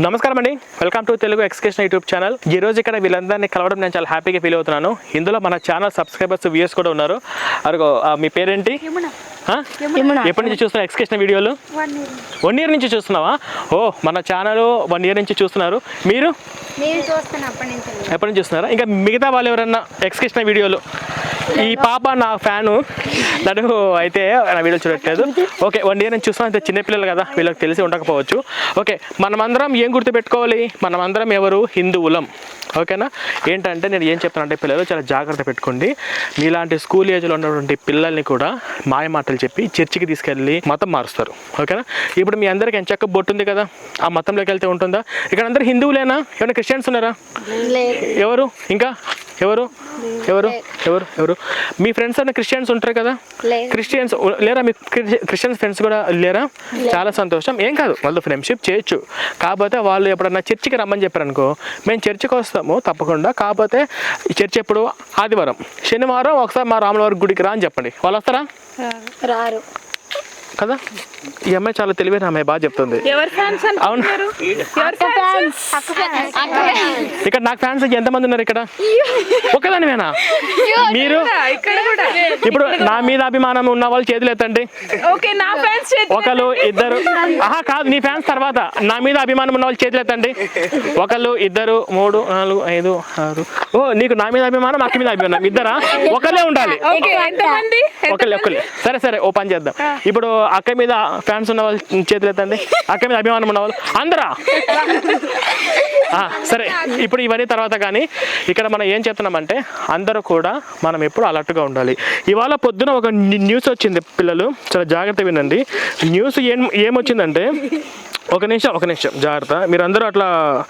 నమస్కారం అండి. Welcome to Telugu ఎక్స్కేషన్ యూట్యూబ్ ఛానల్. ఈ రోజు ఇక్కడ వీళ్ళందరినీ కలవడం నేను చాలా హ్యాపీగా ఫీల్ అవుతున్నాను. ఇందులో మన ఛానల్ సబ్స్క్రైబర్స్ వ్యూస్ కూడా ఉన్నారు. అరుగో మీ పేరేంటి? ఎప్పటి నుంచి చూస్తున్నా ఎక్స్కేషన్ వీడియోలు? One year. నుంచి చూస్తున్నావా? ఓ మన ఛానల్ వన్ ఇయర్ నుంచి చూస్తున్నారు. మీరు? ఎప్పటి నుంచి చూస్తున్నారా? ఇంకా మిగతా వాళ్ళు ఎవరన్నా ఎక్స్కేషన్ వీడియోలు ఈ పాప నా ఫ్యాను. నన్ను అయితే నా వీడియో చూడట్లేదు. ఓకే వన్ ఇయర్ నుంచి చూస్తాం అయితే చిన్నపిల్లలు కదా వీళ్ళకి తెలిసి ఉండకపోవచ్చు. ఓకే మనమందరం ఏం గుర్తుపెట్టుకోవాలి మనమందరం ఎవరు? హిందువులం. ఓకేనా? ఏంటంటే నేను ఏం చెప్తానంటే పిల్లలు చాలా జాగ్రత్త పెట్టుకోండి. మీలాంటి స్కూల్ ఏజ్లో ఉన్నటువంటి పిల్లల్ని కూడా మాయ మాటలు చెప్పి చర్చికి తీసుకెళ్ళి మతం మారుస్తారు. ఓకేనా? ఇప్పుడు మీ అందరికి ఎంచక్క బొట్టు ఉంది కదా ఆ మతంలోకి వెళ్తే ఉంటుందా? ఇక్కడ అందరు హిందువులేనా? ఏమైనా క్రిస్టియన్స్ ఉన్నారా? ఎవరు? ఇంకా? ఎవరు? ఎవరు? ఎవరు? ఎవరు? మీ ఫ్రెండ్స్ అన్న క్రిస్టియన్స్ ఉంటారు కదా. క్రిస్టియన్స్ లేరా? మీ క్రిస్టియన్స్ ఫ్రెండ్స్ కూడా లేరా? చాలా సంతోషం. ఏం కాదు వాళ్ళతో ఫ్రెండ్షిప్ చేయొచ్చు. కాకపోతే వాళ్ళు ఎప్పుడన్నా చర్చికి రమ్మని చెప్పారు అనుకో మేము చర్చికి వస్తాము తప్పకుండా. కాకపోతే ఈ చర్చ్ ఎప్పుడు? ఆదివారం. శనివారం ఒకసారి మా రాములవారి గుడికి రా అని చెప్పండి. వాళ్ళు వస్తారా? రారు. కదా? ఈ అమ్మాయి చాలా తెలివైన అమ్మాయి బాగా చెప్తుంది. ఎవరు ఫ్యాన్స్ అవును. ఇక్కడ నాకు ఫ్యాన్స్ ఎంతమంది ఉన్నారు ఇక్కడ? ఒక్కదానివేనా? మీరు? ఇక్కడ కూడా. ఇప్పుడు నా మీద అభిమానం ఉన్న వాళ్ళు చేతులు ఎత్తండి. ఓకే నా ఫ్యాన్స్ ఒకళ్ళు ఇద్దరు. ఆహా కాదు నీ ఫ్యాన్స్ తర్వాత. నా మీద అభిమానం ఉన్న వాళ్ళు చేతులు ఎత్తండి. ఒకళ్ళు ఇద్దరు మూడు నాలుగు ఐదు ఆరు. ఓ నీకు నా మీద అభిమానం అక్క మీద అభిమానం. ఇద్దరా? ఒకళ్ళే ఉండాలి. ఒకళ్ళే ఒకళ్ళే. సరే సరే ఓ పని చేద్దాం. ఇప్పుడు అక్క మీద ఫ్యాన్స్ ఉన్న వాళ్ళు చేతులు ఎత్తండి అక్క మీద అభిమానం ఉన్న వాళ్ళు అందరా? ఆ, సరే. ఇప్పుడు ఇవన్నీ తర్వాత కానీ ఇక్కడ మనం ఏం చెప్తున్నామంటే అందరూ కూడా మనం ఎప్పుడు అలర్ట్గా ఉండాలి. ఇవాళ పొద్దున ఒక న్యూ- న్యూస్ వచ్చింది పిల్లలు. చాలా జాగ్రత్త వినండి. న్యూస్ ఏం ఏమొచ్చిందంటే ఒక నిమిషం ఒక నిమిషం. జాగ్రత్త. మీరు అందరూ అట్లా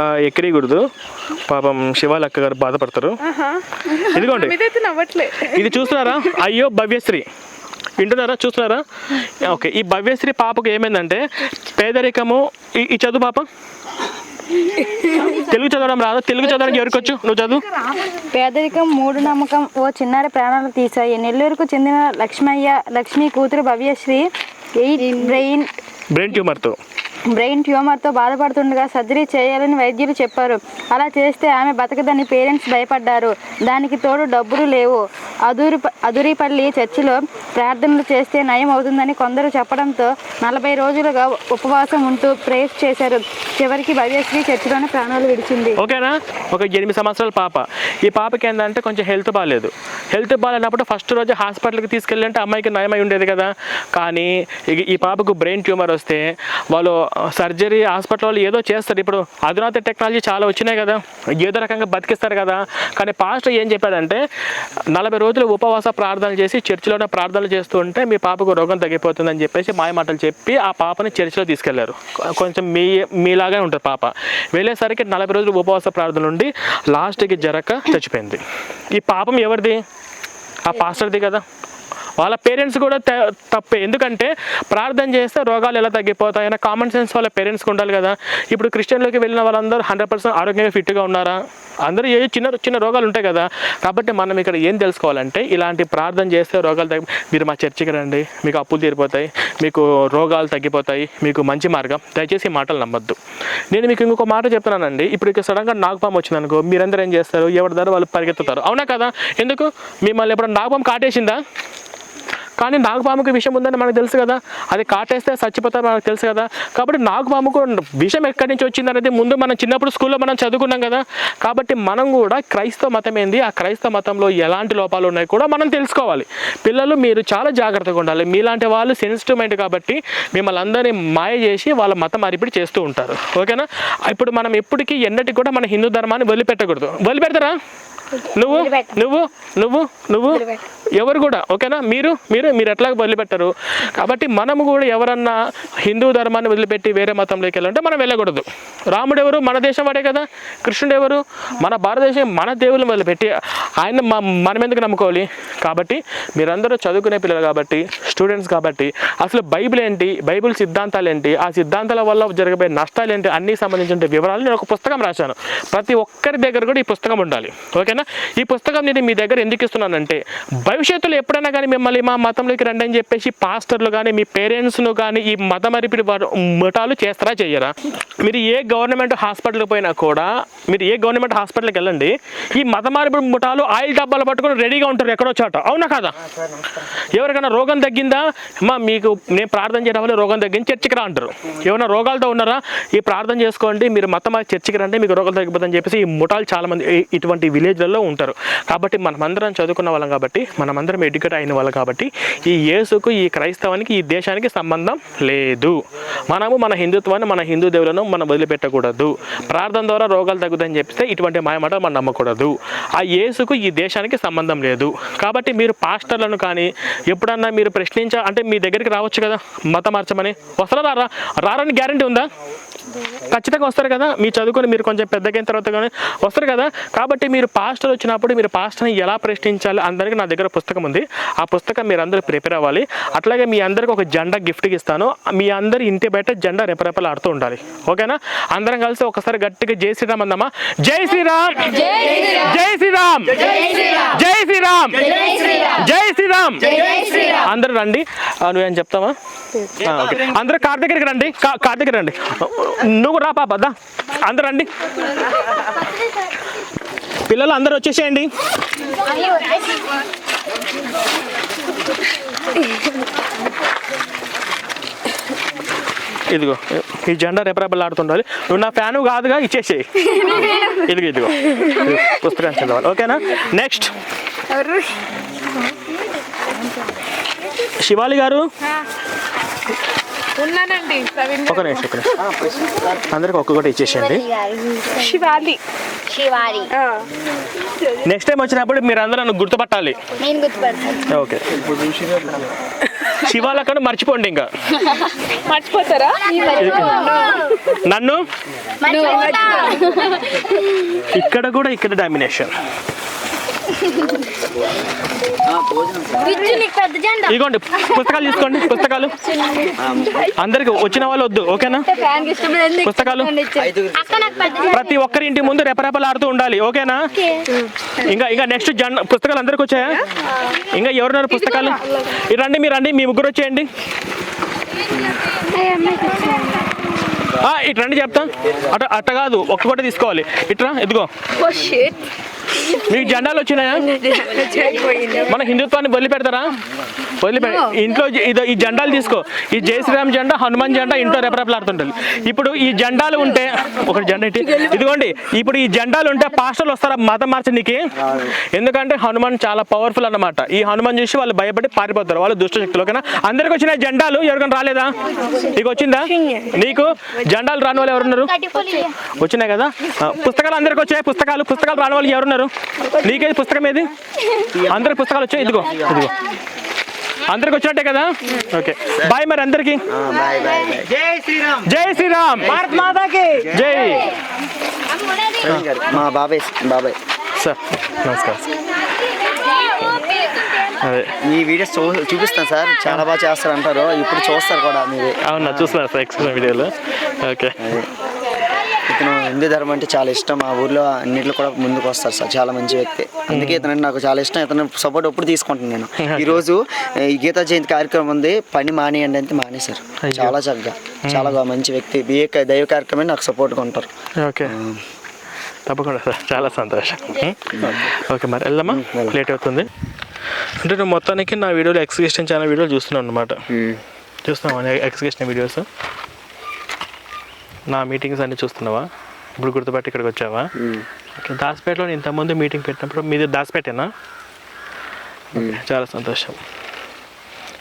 ఆ, ఎక్కిరియకూడదు పాపం శివాలక్క గారు బాధపడతారు. ఇదిగోండి. ఇది చూస్తున్నారా? అయ్యో భవ్యశ్రీ. వింటున్నారా? చూస్తున్నారా? ఓకే ఈ భవ్యశ్రీ పాపకు ఏమైందంటే పేదరికము ఈ- ఈ చదువు పాప? తెలుగు చదవడం రాదు? తెలుగు చదవడానికి ఎవరికొచ్చు నువ్వు చదువు? పేదరికం మూడు నమ్మకం ఓ చిన్నారి ప్రాణాలు తీశాయి. నెల్లూరుకు చెందిన లక్ష్మయ్య లక్ష్మి కూతురు భవ్యశ్రీ ఎయిట్ బ్రెయిన్ బ్రెయిన్ ట్యూమర్తో. బ్రెయిన్ ట్యూమర్తో బాధపడుతుండగా సర్జరీ చేయాలని వైద్యులు చెప్పారు. అలా చేస్తే ఆమె బతకదని పేరెంట్స్ భయపడ్డారు. దానికి తోడు డబ్బులు లేవు. అదూరి అదూరిపల్లి చర్చిలో ప్రార్థనలు చేస్తే నయం అవుతుందని కొందరు చెప్పడంతో నలభై రోజులుగా ఉపవాసం ఉంటూ ప్రేయర్ చేశారు. చివరికి భవ్యశ్రీ చర్చిలోనే ప్రాణాలు విడిచింది. ఓకేనా? ఒక ఎనిమిది సంవత్సరాల పాప. ఈ పాపకి ఏంటంటే కొంచెం హెల్త్ బాగాలేదు హెల్త్ బాగాలేనప్పుడు ఫస్ట్ రోజు హాస్పిటల్కి తీసుకెళ్ళి అంటే అమ్మాయికి నయమై ఉండేది కదా. కానీ ఈ- ఈ పాపకు బ్రెయిన్ ట్యూమర్ వస్తే వాళ్ళు సర్జరీ హాస్పిటల్ వాళ్ళు ఏదో చేస్తారు. ఇప్పుడు అధునాత టెక్నాలజీ చాలా వచ్చినాయి కదా. ఏదో రకంగా బతికిస్తారు కదా. కానీ పాస్టర్ ఏం చెప్పాడంటే నలభై రోజులు ఉపవాస ప్రార్థనలు చేసి చర్చిలోనే ప్రార్థనలు చేస్తూ ఉంటే మీ పాపకు రోగం తగ్గిపోతుందని చెప్పేసి మాటలు చెప్పి ఆ పాపని చర్చిలో తీసుకెళ్ళారు. కొంచెం మీ మీలాగానే ఉంటుంది పాప. వెళ్ళేసరికి నలభై రోజులు ఉపవాస ప్రార్థనలు ఉండి లాస్ట్కి జరక చచ్చిపోయింది. ఈ పాపం ఎవరిది? ఆ పాస్టర్ది కదా. వాళ్ళ పేరెంట్స్ కూడా త- తప్పే. ఎందుకంటే ప్రార్థన చేస్తే రోగాలు ఎలా తగ్గిపోతాయి అయినా కామన్ సెన్స్ వాళ్ళ పేరెంట్స్కి ఉండాలి కదా. ఇప్పుడు క్రిస్టియన్లోకి వెళ్ళిన వాళ్ళందరూ హండ్రెడ్ పర్సెంట్ ఆరోగ్యంగా ఫిట్గా ఉన్నారా? అందరూ ఏ చిన్న చిన్న రోగాలు ఉంటాయి కదా. కాబట్టి మనం ఇక్కడ ఏం తెలుసుకోవాలంటే ఇలాంటి ప్రార్థన చేస్తే రోగాలు తగ్గి మీరు మా చర్చికి రండి. మీకు అప్పులు తీరిపోతాయి. మీకు రోగాలు తగ్గిపోతాయి. మీకు మంచి మార్గం. దయచేసి ఈ మాటలు నమ్మద్దు. నేను మీకు ఇంకొక మాట చెప్తున్నానండి. ఇప్పుడు ఇక సడన్గా నాగపాము వచ్చింది అనుకో మీరందరూ ఏం చేస్తారు? ఎవరి ద్వారా వాళ్ళు పరిగెత్తుతారు. అవునా కదా? ఎందుకు? మిమ్మల్ని ఎప్పుడు నాగపాము కాటేసిందా? కానీ నాగపాముకి విషయం ఉందని మనకు తెలుసు కదా. అది కాటేస్తే చచ్చిపోతారు మనకు తెలుసు కదా. కాబట్టి నాగుపాముకు విషం ఎక్కడి నుంచి వచ్చింది అనేది ముందు మనం చిన్నప్పుడు స్కూల్లో మనం చదువుకున్నాం కదా. కాబట్టి మనం కూడా క్రైస్తవ మతం ఏంది? ఆ క్రైస్తవ మతంలో ఎలాంటి లోపాలు ఉన్నాయి కూడా మనం తెలుసుకోవాలి. పిల్లలు మీరు చాలా జాగ్రత్తగా ఉండాలి. మీలాంటి వాళ్ళు సెన్సిటివ్ మైండ్ కాబట్టి మిమ్మల్ని అందరినీ మాయ చేసి వాళ్ళ మతం మార్పిడి చేస్తూ ఉంటారు. ఓకేనా? ఇప్పుడు మనం ఎప్పటికీ ఎన్నటికి కూడా మన హిందూ ధర్మాన్ని వదిలిపెట్టకూడదు. వదిలిపెడతారా? నువ్వు నువ్వు నువ్వు నువ్వు ఎవరు కూడా ఓకేనా? మీరు మీరు మీరు ఎట్లా వదిలిపెట్టరు? కాబట్టి మనము కూడా ఎవరన్నా హిందూ ధర్మాన్ని వదిలిపెట్టి వేరే మతంలోకి వెళ్ళాలంటే మనం వెళ్ళకూడదు. రాముడు ఎవరు మన దేశం వాడే కదా. కృష్ణుడు ఎవరు మన భారతదేశం మన దేవుళ్ళని వదిలిపెట్టి ఆయన మనం ఎందుకు నమ్ముకోవాలి? కాబట్టి మీరందరూ చదువుకునే పిల్లలు కాబట్టి స్టూడెంట్స్ కాబట్టి అసలు బైబిల్ ఏంటి? బైబిల్ సిద్ధాంతాలు ఏంటి? ఆ సిద్ధాంతాల వల్ల జరగబోయే నష్టాలు ఏంటి? అన్నీ సంబంధించిన వివరాలు నేను ఒక పుస్తకం రాశాను. ప్రతి ఒక్కరి దగ్గర కూడా ఈ పుస్తకం ఉండాలి. ఓకేనా? ఈ పుస్తకం నేను మీ దగ్గర ఎందుకు ఇస్తున్నానంటే భవిష్యత్తులో ఎప్పుడైనా కానీ మిమ్మల్ని మా మతంలోకి రండి అని చెప్పేసి పాస్టర్లు కానీ మీ పేరెంట్స్ను కానీ ఈ మత మరిపిడి వారు ముఠాలు చేస్తారా చేయరా మీరు ఏ గవర్నమెంట్ హాస్పిటల్కి పోయినా కూడా మీరు ఏ గవర్నమెంట్ హాస్పిటల్కి వెళ్ళండి ఈ మత మార్పిడి ముఠాలు ఆయిల్ డబ్బాలు పట్టుకొని రెడీగా ఉంటారు ఎక్కడో చోట. అవునా కదా? ఎవరికైనా రోగం తగ్గిందా? మా మీకు నేను ప్రార్థన చేయడం వల్ల రోగం తగ్గింది చర్చికి రా అంటారు. ఏమైనా రోగాలతో ఉన్నారా? ఈ ప్రార్థన చేసుకోండి మీరు మతం చర్చికి రండి మీకు రోగాలు తగ్గిపోతుందని చెప్పేసి ఈ ముఠాలు చాలా మంది విలేజ్ ఇటువంటి ఉంటారు. కాబట్టి మనమందరం చదువుకున్న వాళ్ళం కాబట్టి మనమందరం ఎడ్యుకేట్ అయిన వాళ్ళం కాబట్టి ఈ యేసుకు ఈ క్రైస్తవానికి ఈ దేశానికి సంబంధం లేదు. మనము మన హిందుత్వాన్ని మన హిందూ దేవులను మనం వదిలిపెట్టకూడదు. ప్రార్థన ద్వారా రోగాలు తగ్గుదని చెప్తే ఇటువంటి మాయమాట మనం నమ్మకూడదు. ఆ యేసుకు ఈ దేశానికి సంబంధం లేదు. కాబట్టి మీరు పాస్టర్లను కానీ ఎప్పుడన్నా మీరు ప్రశ్నించ అంటే మీ దగ్గరికి రావచ్చు కదా మతం మార్చమని? వస్తారా? రారా? రారని గ్యారంటీ ఉందా? ఖచ్చితంగా వస్తారు కదా? మీ చదువుకొని మీరు కొంచెం పెద్దగైన తర్వాత కానీ వస్తారు కదా? కాబట్టి మీరు పాస్టర్ వచ్చినప్పుడు మీరు పాస్టర్ని ఎలా ప్రశ్నించాలి? అందరికీ నా దగ్గర పుస్తకం ఉంది. ఆ పుస్తకం మీరు అందరూ ప్రిపేర్ అవ్వాలి. అట్లాగే మీ అందరికి ఒక జెండా గిఫ్ట్కి ఇస్తాను. మీ అందరి ఇంటి బయట జెండా రెపరెపలు ఆడుతూ ఉండాలి. ఓకేనా? అందరం కలిసి ఒకసారి గట్టిగా జై శ్రీరామ్ అందామా జై శ్రీరామ్! జై శ్రీరామ్! జై శ్రీరామ్! జై శ్రీరామ్! అందరూ రండి. నువ్వేం చెప్తావా? అందరూ కార్ దగ్గరికి రండి. కార్ దగ్గర రండి. నువ్వు రా పాప దా. అందరూ రండి. పిల్లలు అందరూ వచ్చేసేయండి. ఇదిగో ఈ జెండా రెపరెపలు ఆడుతుండాలి నువ్వు నా ఫ్యాను కాదుగా ఇచ్చేసేయి. ఇదిగో ఇదిగో. ఇదిగో, పుస్తకం చదవాలి ఓకేనా? నెక్స్ట్. శివాలి గారు? ఉన్నానండి. ప్రవీణ్ ఒక నిమిషం ఒక నిమిషం. అందరికి ఒక్కొక్కటి ఇచ్చేసేయండి. శివాలి. శివారి ఆ. నెక్స్ట్ టైం వచ్చినప్పుడు మీరు అందరూ నన్ను గుర్తుపట్టాలి. నేను గుర్తుపడతాను. ఓకే. శివాలకను మర్చిపోండి ఇంకా. మర్చిపోతారా? నన్ను ఇక్కడ కూడా ఇక్కడ డామినేషన్ విచ్చు నీకు పెద్ద జెండా ఇదిగోండి పుస్తకాలు తీసుకోండి పుస్తకాలు. అందరికి వచ్చిన వాళ్ళు వద్దు ఓకేనా? పుస్తకాలు. ప్రతి ఒక్కరి ఇంటి ముందు రెపరెపలు ఆడుతూ ఉండాలి ఓకేనా? ఇంకా ఇంకా నెక్స్ట్ జన్ పుస్తకాలు అందరికి వచ్చాయా? ఇంకా ఎవరున్నారు పుస్తకాలు? రండి మీరు రండి మీ ముగ్గురు వచ్చేయండి. ఇటు రండి చెప్తా. అట అట్ట కాదు ఒక్కొక్కటి తీసుకోవాలి. ఇట్రా ఇదిగో. మీకు జెండాలు వచ్చినాయా? మన హిందుత్వాన్ని వదిలిపెడతారా? వదిలిపె ఇంట్లో జ- ఇదో ఈ జెండాలు తీసుకో. ఈ జై శ్రీరామ్ జెండా హనుమాన్ జెండా ఇంట్లో రెపరెపలాడుతుంటుంది. ఇప్పుడు ఈ జెండాలు ఉంటే ఒక జెండా ఇటు ఇదిగోండి ఇప్పుడు ఈ జెండాలు ఉంటే పాస్టర్లు వస్తారా? మతం మార్చడానికి ఎందుకంటే హనుమాన్ చాలా పవర్ఫుల్ అన్నమాట. ఈ హనుమాన్ చూసి వాళ్ళు భయపడి పారిపోతారు వాళ్ళు దుష్ట శక్తులు ఓకేనా? అందరికి వచ్చిన జెండాలు ఎవరికైనా రాలేదా? నీకు వచ్చిందా? నీకు జెండాలు రాని వాళ్ళు ఎవరున్నారు? వచ్చినాయి కదా? పుస్తకాలు అందరికి వచ్చాయి? పుస్తకాలు పుస్తకాలు రాని వాళ్ళు ఎవరున్నారు? నీకేది పుస్తకం ఏది? అందరికి పుస్తకాలు వచ్చాయి? ఇదిగో ఇదిగో. అందరికి వచ్చినట్టే కదా? ఓకే. బాయ్ మరి అందరికి. జై శ్రీరామ్. జై శ్రీరామ్. భారత్ మాతాకి. జై. మా బాబాయ్ బాబాయ్. సార్ నమస్కారం. అదే. మీ వీడియోస్ చూ చూపిస్తాను సార్. చాలా బాగా చేస్తారు అంటారు ఇప్పుడు చూస్తారు కూడా మీరు. అవునా చూస్తున్నారు సార్ ఎక్స్ప్లెయిన్ వీడియోలో. ఓకే. ఇతను హిందూ ధర్మం అంటే చాలా ఇష్టం. మా ఊర్లో అన్నింటిలో కూడా ముందుకు వస్తారు సార్. చాలా మంచి వ్యక్తి. అందుకే ఇతను నాకు చాలా ఇష్టం. ఇతను సపోర్ట్ ఎప్పుడు తీసుకుంటాను నేను. ఈ రోజు ఈ గీతా జయంతి కార్యక్రమం ఉంది. పని మానేయండి అంటే మానేశారు. చాలా చక్కగా. చాలా మంచి వ్యక్తి. ఏ క- దైవ కార్యక్రమం నాకు సపోర్ట్గా ఉంటారు. ఓకే. తప్పకుండా సార్. చాలా సంతోషం. ఓకే మరి వెళ్దామా? లేట్ అవుతుంది. అంటే నువ్వు మొత్తానికి నా వీడియోలో ఎక్స్క్రిషన్ ఛానల్ వీడియోలు చూస్తున్నావు అనమాట చూస్తున్నావా? Excretion videos? నా మీటింగ్స్ అన్ని చూస్తున్నావా? ఇప్పుడు గుర్తుపట్టి ఇక్కడికి వచ్చావా? ఓకే దాస్పేటలో నేను ఇంతకుముందు మీటింగ్ పెట్టినప్పుడు మీది దాస్పేటేనా? ఓకే, చాలా సంతోషం.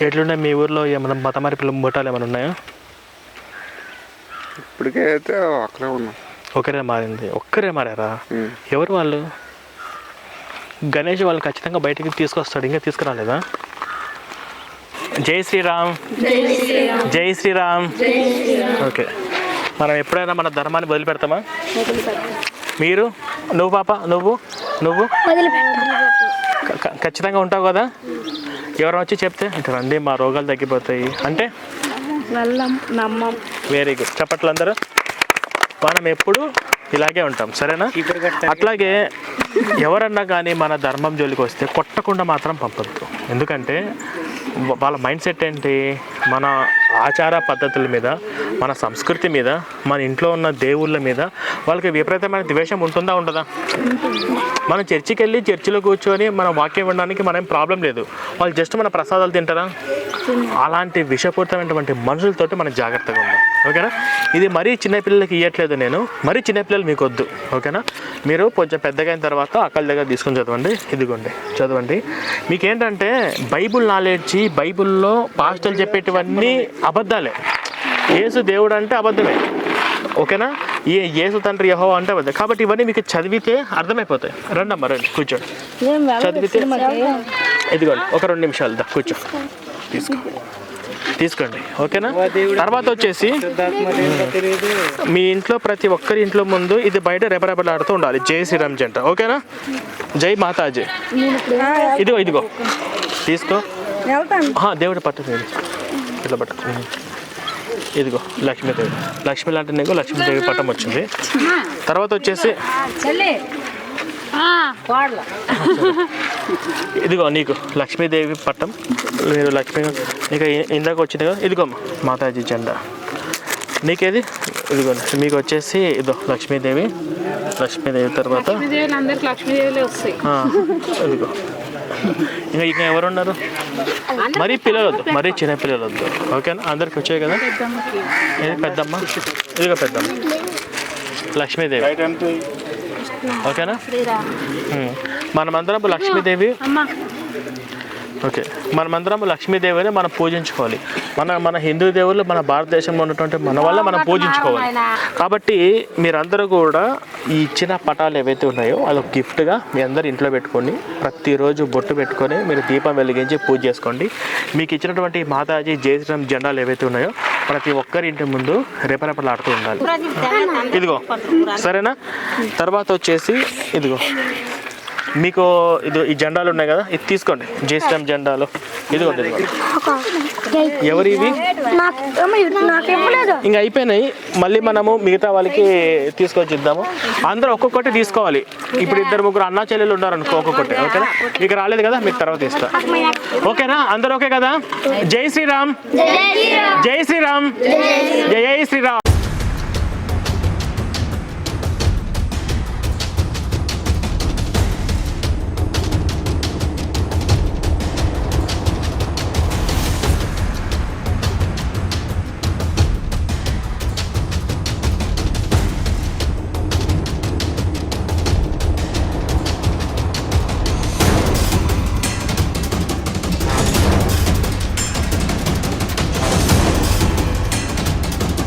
ఎట్లున్నాయి మీ ఊర్లో? ఏమైనా మత మార్పులు ముఠాలు ఏమైనా ఉన్నాయా? ఇప్పటికే అయితే అక్కడే ఉన్నాం. ఒకరే మారింది. ఒక్కరే మారారా? ఎవరు వాళ్ళు? గణేష్ వాళ్ళు ఖచ్చితంగా బయటికి తీసుకొస్తాడు ఇంకా తీసుకురాలేదా? జై శ్రీరామ్. జై శ్రీరామ్. ఓకే. మనం ఎప్పుడైనా మన ధర్మాన్ని వదిలిపెడతామా? మీరు? నువ్వు పాప? నువ్వు? నువ్వు? ఖచ్చితంగా ఉంటావు కదా? ఎవరైనా వచ్చి చెప్తే ఇటు రండి మా రోగాలు తగ్గిపోతాయి. అంటే? నల్లం నమ్మం. వెరీ గుడ్ చప్పట్లు అందరూ? మనం ఎప్పుడు ఇలాగే ఉంటాం. సరేనా? అట్లాగే ఎవరన్నా కానీ మన ధర్మం జోలికి వస్తే కొట్టకుండా మాత్రం పంపొద్దు. ఎందుకంటే వాళ్ళ మైండ్ సెట్ ఏంటి? మన ఆచార పద్ధతుల మీద మన సంస్కృతి మీద మన ఇంట్లో ఉన్న దేవుళ్ళ మీద వాళ్ళకి విపరీతమైన ద్వేషం ఉంటుందా ఉండదా? మనం చర్చికి వెళ్ళి చర్చిలో కూర్చొని మన వాక్యం వినడానికి మనం ప్రాబ్లం లేదు. వాళ్ళు జస్ట్ మన ప్రసాదాలు తింటారా? అలాంటి విషపూరితమైనటువంటి మనుషులతోటి మనం జాగ్రత్తగా ఉందాం ఓకేనా? ఇది మరీ చిన్నపిల్లలకి ఇవ్వట్లేదు నేను. మరీ చిన్నపిల్లలు మీకు వద్దు. ఓకేనా? మీరు కొంచెం పెద్దగా అయిన తర్వాత అక్కల దగ్గర తీసుకొని చదవండి. ఇదిగోండి చదవండి. మీకేంటంటే బైబుల్ నాలెడ్జ్ బైబుల్లో పాస్టర్లు చెప్పేటివన్నీ అబద్ధాలే. యేసు దేవుడు అంటే అబద్ధమే. ఓకేనా? ఏ యేసు తండ్రి యహో అంటే అబద్ధం. కాబట్టి ఇవన్నీ మీకు చదివితే అర్థమైపోతాయి. రండి అమ్మ రండి. కూర్చోండి. చదివితే ఇదిగోండి ఒక రెండు నిమిషాలు దా కూర్చో. తీసుకో. తీసుకోండి. ఓకేనా? తర్వాత వచ్చేసి మీ ఇంట్లో ప్రతి ఒక్కరి ఇంట్లో ముందు ఇది బయట రెపరెపలాడుతూ ఉండాలి. జై శ్రీరామ్ జంట ఓకేనా? జై మాతాజీ. ఇదిగో ఇదిగో. తీసుకో. దేవుడి పట్టు. ఇట్లా పట్టు. ఇదిగో లక్ష్మీదేవి లక్ష్మి లాంటి నీకు లక్ష్మీదేవి పట్టం వచ్చింది. తర్వాత వచ్చేసి ఇదిగో నీకు లక్ష్మీదేవి పట్టం మీరు లక్ష్మీ నీకు ఇ- ఇందాక వచ్చింది కదా ఇదిగో మాతాజీ జెండా. నీకేది? ఇదిగో మీకు వచ్చేసి ఇదో లక్ష్మీదేవి లక్ష్మీదేవి తర్వాత. ఇదిగో. ఇంకా ఇంకా ఎవరు ఉన్నారు మరీ పిల్లలు వద్దు మరీ చిన్న పిల్లలు వద్దు ఓకేనా? అందరికి వచ్చాయి కదా? ఇది పెద్దమ్మ? ఇదిగో పెద్దమ్మ. లక్ష్మీదేవి. ఓకేనా. మనమందరం లక్ష్మీదేవి. ఓకే. మనమందరం లక్ష్మీదేవిని మనం పూజించుకోవాలి. మన మన హిందూ దేవుళ్ళు మన భారతదేశంలో ఉన్నటువంటి మన వల్ల మనం పూజించుకోవాలి. కాబట్టి మీరందరూ కూడా ఈ ఇచ్చిన పటాలు ఏవైతే ఉన్నాయో అదొక గిఫ్ట్గా మీ అందరు ఇంట్లో పెట్టుకొని ప్రతిరోజు బొట్టు పెట్టుకొని మీరు దీపం వెలిగించి పూజ చేసుకోండి. మీకు ఇచ్చినటువంటి మాతాజీ జయశ్రీరామ్ జెండాలు ఏవైతే ఉన్నాయో ప్రతి ఒక్కరి ఇంటి ముందు రేపరేపలాడుతూ ఉండాలి. ఇదిగో. సరేనా? తర్వాత వచ్చేసి ఇదిగో. మీకు ఇది ఈ జెండాలు ఉన్నాయి కదా? ఇది తీసుకోండి. జయశ్రీరామ్ జెండాలు. ఇదిగోండి ఇదిగోండి. ఎవరు ఇవి? ఇంకా అయిపోయినాయి. మళ్ళీ మనము మిగతా వాళ్ళకి తీసుకొచ్చి ఇద్దాము. అందరూ ఒక్కొక్కటి తీసుకోవాలి. ఇప్పుడు ఇద్దరు ముగ్గురు అన్నా చెల్లెలు ఉన్నారు అనుకో ఒక్కొక్కటి ఓకేనా? మీకు రాలేదు కదా? మీకు తర్వాత ఇస్తా ఓకేనా? అందరూ ఓకే కదా? జై శ్రీరామ్. జై శ్రీరామ్. జై శ్రీరామ్.